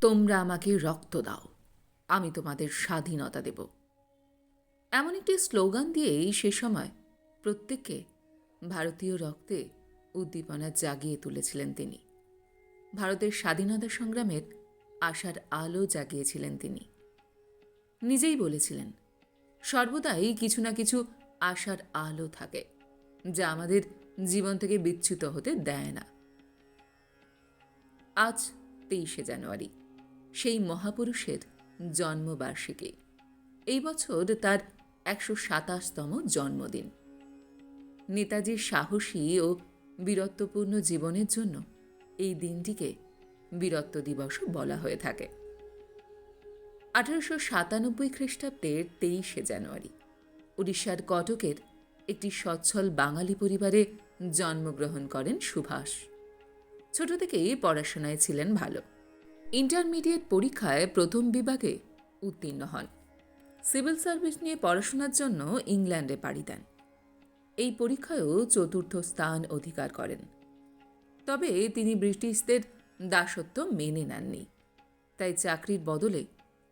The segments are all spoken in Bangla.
তোমরা আমাকে রক্ত দাও। আমি তোমাদের স্বাধীনতা দেব। এমন একটি স্লোগান দিয়েই সে সময় প্রত্যেককে ভারতীয় রক্তে উদ্দীপনা জাগিয়ে তুলেছিলেন তিনি। ভারতের স্বাধীনতা সংগ্রামের আশার আলো জাগিয়েছিলেন তিনি। নিজেই বলেছিলেন, সর্বদাই কিছু না কিছু আশার আলো থাকে, যা আমাদের জীবন থেকে বিচ্যুত হতে দেয় না। আজ তেইশে জানুয়ারি। সেই মহাপুরুষের জন্মবার্ষিকী। এই বছর তার একশো সাতাশতম জন্মদিন। নেতাজির সাহসী ও বীরত্বপূর্ণ জীবনের জন্য এই দিনটিকে বীরত্ব দিবসও বলা হয়ে থাকে। আঠারোশো সাতানব্বই খ্রিস্টাব্দের তেইশে জানুয়ারি, উড়িষ্যার কটকের একটি সচ্ছল বাঙালি পরিবারে জন্মগ্রহণ করেন সুভাষ। ছোট থেকেই পড়াশোনায় ছিলেন ভালো। ইন্টারমিডিয়েট পরীক্ষায় প্রথম বিভাগে উত্তীর্ণ হন। সিভিল সার্ভিস নিয়ে পড়াশোনার জন্য ইংল্যান্ডে পাড়ি দেন। এই পরীক্ষায়ও চতুর্থ স্থান অধিকার করেন। তবে তিনি ব্রিটিশদের দাসত্ব মেনে নেননি। তাই চাকরির বদলে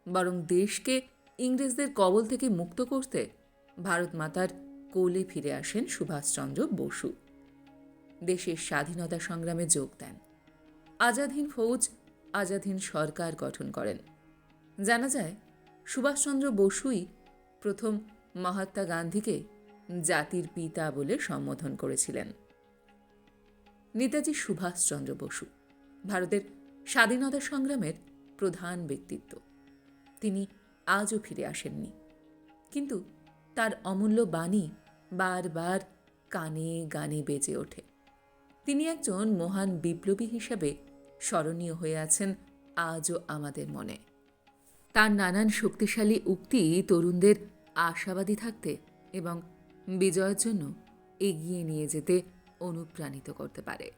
বরং দেশকে ইংরেজদের কবল থেকে মুক্ত করতে ভারত মাতার কোলে ফিরে আসেন সুভাষচন্দ্র বসু। দেশের স্বাধীনতা সংগ্রামে যোগ দেন। আজাদহীন ফৌজ আজাদহীন সরকার গঠন করেন। জানা যায়, সুভাষচন্দ্র বসুই প্রথম মহাত্মা গান্ধীকে জাতির পিতা বলে সম্বোধন করেছিলেন। নেতাজি সুভাষচন্দ্র বসু, ভারতের স্বাধীনতা সংগ্রামের প্রধান ব্যক্তিত্ব। তিনি আজও ফিরে আসেননি। কিন্তু তার অমূল্য বাণী বারবার কানে গানে বেজে ওঠে। তিনি একজন মহান বিপ্লবী হিসেবে স্মরণীয় হয়ে আছেন আজও আমাদের মনে। তার নানান শক্তিশালী উক্তি তরুণদের আশাবাদী থাকতে এবং বিজয়ের জন্য এগিয়ে নিয়ে যেতে অনুপ্রাণিত করতে পারে।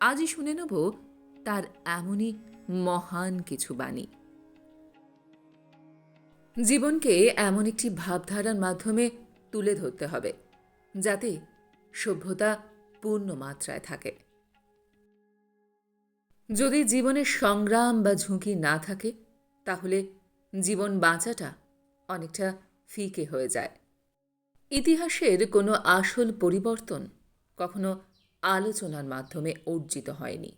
আজই শুনে নেব তার এমনই মহান কিছু বাণী। জীবনকে এমন একটি ভাবধারার মাধ্যমে তুলে ধরতে হবে, যাতে সভ্যতা পূর্ণ মাত্রায় থাকে। যদি জীবনের সংগ্রাম বা ঝুঁকি না থাকে, তাহলে জীবন বাঁচাটা অনেকটা ফিকে হয়ে যায়। ইতিহাসের কোনো আসল পরিবর্তন কখনো আলোচনার মাধ্যমে অর্জিত হয়নি।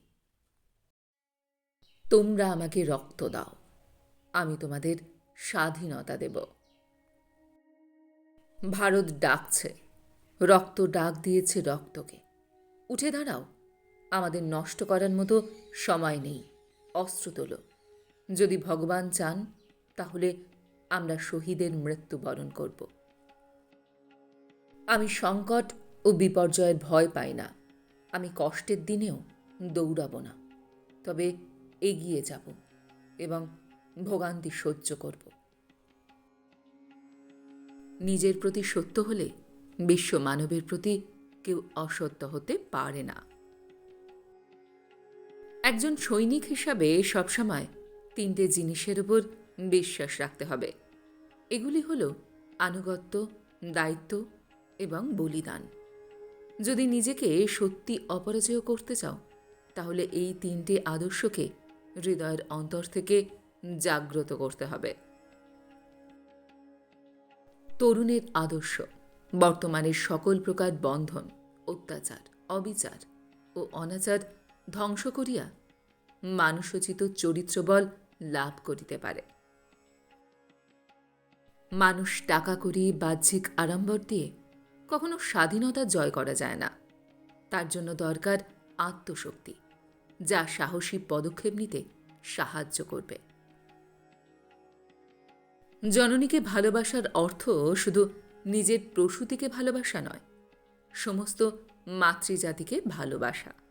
তোমরা আমাকে রক্ত দাও, আমি তোমাদের স্বাধীনতা দেব। ভারত ডাকছে, রক্ত ডাক দিয়েছে রক্তকে। উঠে দাঁড়াও আমাদের নষ্ট করার মতো সময় নেই, অস্ত্র তোলো। যদি ভগবান চান, তাহলে আমরা শহীদের মৃত্যুবরণ করব। আমি সংকট ও বিপর্যয়ের ভয় পাই না, আমি কষ্টের দিনেও দৌড়াব না, তবে এগিয়ে যাব এবং ভোগান্তি সহ্য করব। নিজের প্রতি সত্য হলে বিশ্ব মানবের প্রতি কেউ অসত্য হতে পারে না। একজন সৈনিক হিসাবে সবসময় তিনটে জিনিসের উপর বিশ্বাস রাখতে হবে। এগুলি হল আনুগত্য, দায়িত্ব এবং বলিদান। যদি নিজেকে সত্যি অপরাজয় করতে চাও, তাহলে এই তিনটে আদর্শকে হৃদয়ের অন্তর থেকে জাগ্রত করতে হবে। তরুণের আদর্শ, বর্তমানের সকল প্রকার বন্ধন, অত্যাচার, অবিচার ও অনাচার ধ্বংস করিয়া মানুষোচিত চরিত্রবল লাভ করিতে পারে। মানুষ টাকা করি, বাহ্যিক আড়ম্বর দিয়ে কখনো স্বাধীনতা জয় করা যায় না। তার জন্য দরকার আত্মশক্তি, যা সাহসী পদক্ষেপ নিতে সাহায্য করবে। জননীকে ভালোবাসার অর্থ শুধু নিজের প্রসূতিকে ভালোবাসা নয়, সমস্ত মাতৃজাতিকে ভালোবাসা।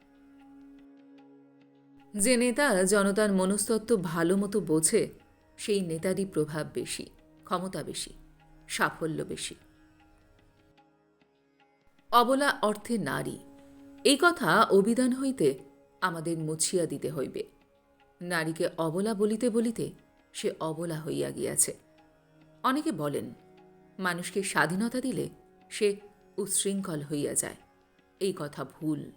যে নেতা জনতার মনস্তত্ত্ব ভালো মতো বোঝে, সেই নেতারই প্রভাব বেশি, ক্ষমতা বেশি, সাফল্য বেশি। অবলা অর্থে নারী, এই কথা অভিধান হইতে আমাদের মুছিয়া দিতে হইবে। নারীকে অবলা বলিতে বলিতে সে অবলা হইয়া গিয়াছে। অনেকে বলেন, মানুষকে স্বাধীনতা দিলে সে উচ্ছৃঙ্খল হইয়া যায়। এই কথা ভুল।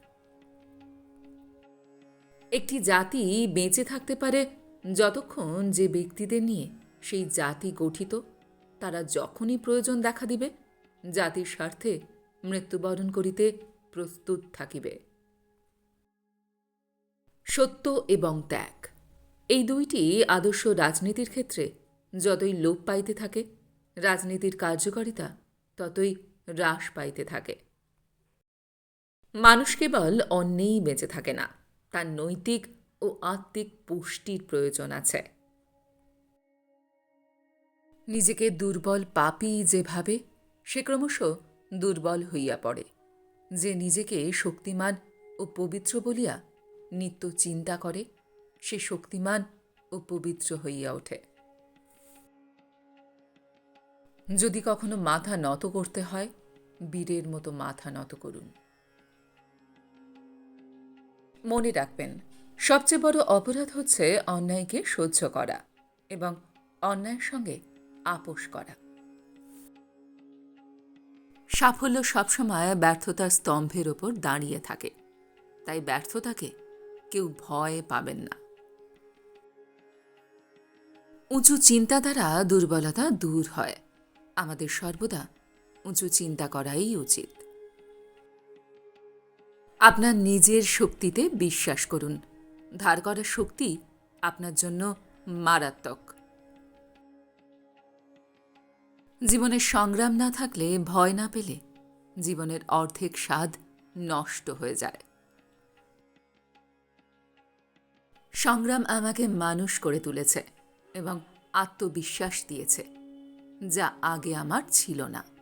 একটি জাতি বেঁচে থাকতে পারে যতক্ষণ যে ব্যক্তিদের নিয়ে সেই জাতি গঠিত, তারা যখনই প্রয়োজন দেখা দিবে, জাতির স্বার্থে মৃত্যুবরণ করিতে প্রস্তুত থাকিবে। সত্য এবং ত্যাগ। এই দুইটি আদর্শ রাজনীতির ক্ষেত্রে যতই লোপ পাইতে থাকে, রাজনীতির কার্যকারিতা ততই হ্রাস পাইতে থাকে। মানুষ কেবল অন্যেই বেঁচে থাকে না। তার নৈতিক ও আত্মিক পুষ্টির প্রয়োজন আছে। নিজেকে দুর্বল পাপী যেভাবে সে ক্রমশ দুর্বল হইয়া পড়ে। যে নিজেকে শক্তিমান ও পবিত্র বলিয়া নিত্য চিন্তা করে, সে শক্তিমান ও পবিত্র হইয়া ওঠে। যদি কখনো মাথা নত করতে হয়, বীরের মতো মাথা নত করুন। মনে রাখবেন, সবচেয়ে বড় অপরাধ হচ্ছে অন্যায়কে সহ্য করা এবং অন্যায়ের সঙ্গে আপোষ করা। সাফল্য সবসময় ব্যর্থতার স্তম্ভের ওপর দাঁড়িয়ে থাকে, তাই ব্যর্থতাকে কেউ ভয় পাবেন না। উঁচু চিন্তা দ্বারা দুর্বলতা দূর হয়, আমাদের সর্বদা উঁচু চিন্তা করাই উচিত। আপনার নিজের শক্তিতে বিশ্বাস করুন। ধার করার শক্তি আপনার জন্য মারাত্মক। জীবনের সংগ্রাম না থাকলে ভয় না পেলে জীবনের অর্ধেক স্বাদ নষ্ট হয়ে যায়। সংগ্রাম আমাকে মানুষ করে তুলেছে এবং আত্মবিশ্বাস দিয়েছে, যা আগে আমার ছিল না।